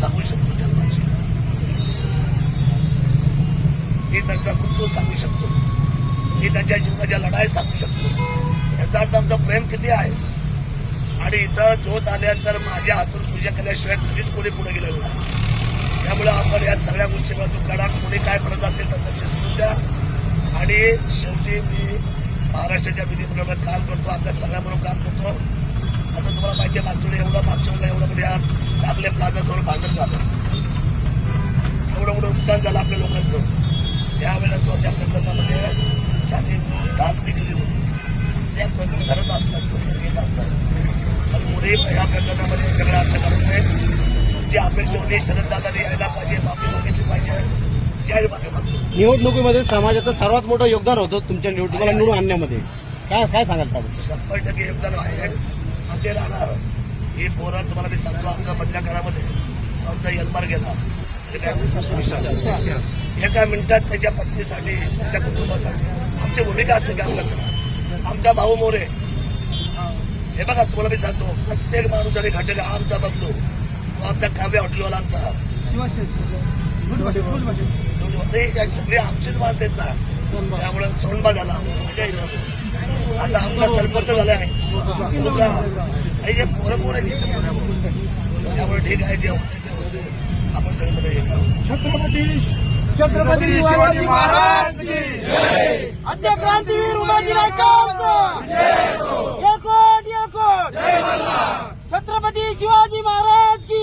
सांगू शकतो धर्माचे. मी त्यांचा कुटुंब सांगू शकतो. मी त्यांच्या जीवनाच्या लढाई सांगू शकतो. याचा अर्थ आमचा प्रेम किती आहे? आणि इथं जोत आल्यानंतर माझ्या हातून पूजा केल्याशिवाय कधीच कोणी पुढे गेलेलं नाही. त्यामुळे आपण या सगळ्या गोष्टीमधून काढा कोणी काय म्हणत असेल त्याचं विसरून द्या. आणि शेवटी मी महाराष्ट्राच्या विधीप्रमाणे काम करतो आपल्या सगळ्याबरोबर काम करतो. आता तुम्हाला माहिती आहे मागच्या एवढं मागच्या वेळेला एवढं म्हणजे आपल्या प्लाझासमोर भांडण झालं. एवढं मोठं नुकसान झालं आपल्या लोकांचं. त्यावेळेला त्या प्रकरणामध्ये छाती डाग निघली होती. त्या प्रकरण घडत असतात तसं घेत असतात. पण पुढे या प्रकरणामध्ये सगळं अर्थ काढून नये जी अपेक्षा होती शरद दादाने यायला पाहिजे माफी मागितली पाहिजे निवडणुकीमध्ये समाजाचं सर्वात मोठं योगदान होतं तुमच्या निवडणुकीला निवडून आणण्यामध्ये. काय काय सांगाल शंभर टक्के योगदान आहे. आणि ते राहणार. ही पोरं तुम्हाला मी सांगतो आमचा मधल्या काळामध्ये आमचा यलमार गेला. एका मिनिटात त्याच्या पत्नीसाठी त्याच्या कुटुंबासाठी. आमची भूमिका असते काम करताना आमचा भाऊ मोरे. हे बघा तुम्हाला मी सांगतो प्रत्येक माणूस आणि घटक आमचा बघतो. तो आमचा काव्य हॉटेलवाला आमचा. सगळे आमचीच माणसं आहेत ना. त्यामुळे सोनबा झाला आमचा. आता आमचा सरपंच झाला आहे. आणि हे पोरं पोरं ही. त्यामुळे ठीक आहे जे होते ते होते आपण सगळे हे करू. छत्रपती छत्रपती शिवाजी महाराज की आद्य क्रांतीवीर उमाजी नायकांचा. एकट एकट छत्रपती शिवाजी महाराज की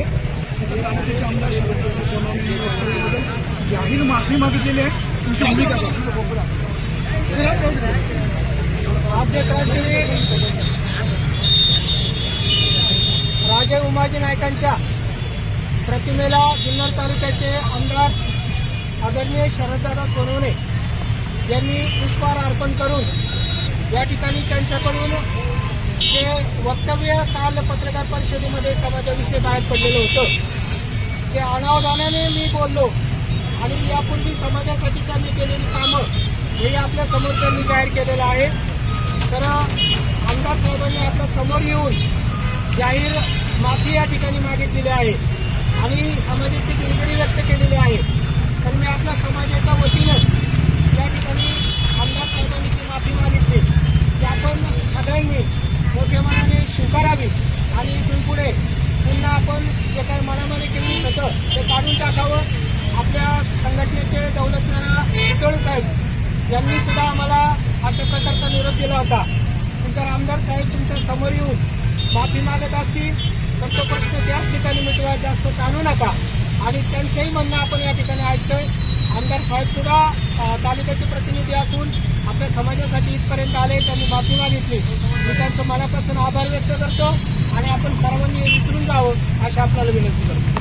तालुक्याचे आमदार शरद सोनवणे जाहीर माफी मागितलेली आहे. तुमची भूमिका राजे उमाजी नायकांच्या प्रतिमेला जुन्नर तालुक्याचे आमदार आदरणीय शरददादा सोनवणे यांनी पुष्पहार अर्पण करून या ठिकाणी त्यांच्याकडून जे वक्तव्य काल पत्रकार परिषदेमध्ये समाजाविषयी बाहेर पडलेलं होतं ते अनावधानाने मी बोललो. आणि यापूर्वी समाजासाठी त्यांनी केलेली कामं हे आपल्यासमोर त्यांनी जाहीर केलेलं आहे. तर आमदार साहेबांनी आपल्यासमोर येऊन जाहीर माफी या ठिकाणी मागितलेली आहे. आणि समाजाची दिलगिरी व्यक्त केलेली आहे. तर मी आपल्या समाजाच्या वतीनं या ठिकाणी आमदार साहेबांनी ती माफी मागितली की आपण सगळ्यांनी मोठ्या मनाने स्वीकारावी आणि इथून पुढे पुन्हा आपण जे काही मनामध्ये केली होतं ते काढून टाकावं. आपल्या संघटनेचे दौलतनारा पितोळे साहेब यांनी सुद्धा आम्हाला अशा प्रकारचा निरोप दिला होता. की जर आमदार साहेब तुमच्यासमोर येऊन माफी मागत असतील तर तो प्रश्न त्याच ठिकाणी मिटवा जास्त ताणू नका. आणि त्यांचंही म्हणणं आपण या ठिकाणी ऐकतोय. आमदार साहेब सुद्धा तालुक्याचे प्रतिनिधी समाजासाठी इथपर्यंत आले त्यांनी माफी मागितली. मी त्यांचं मनापासून आभार व्यक्त करतो आणि आपण सर्वांनी विसरून जावं अशी आपल्याला विनंती करतो.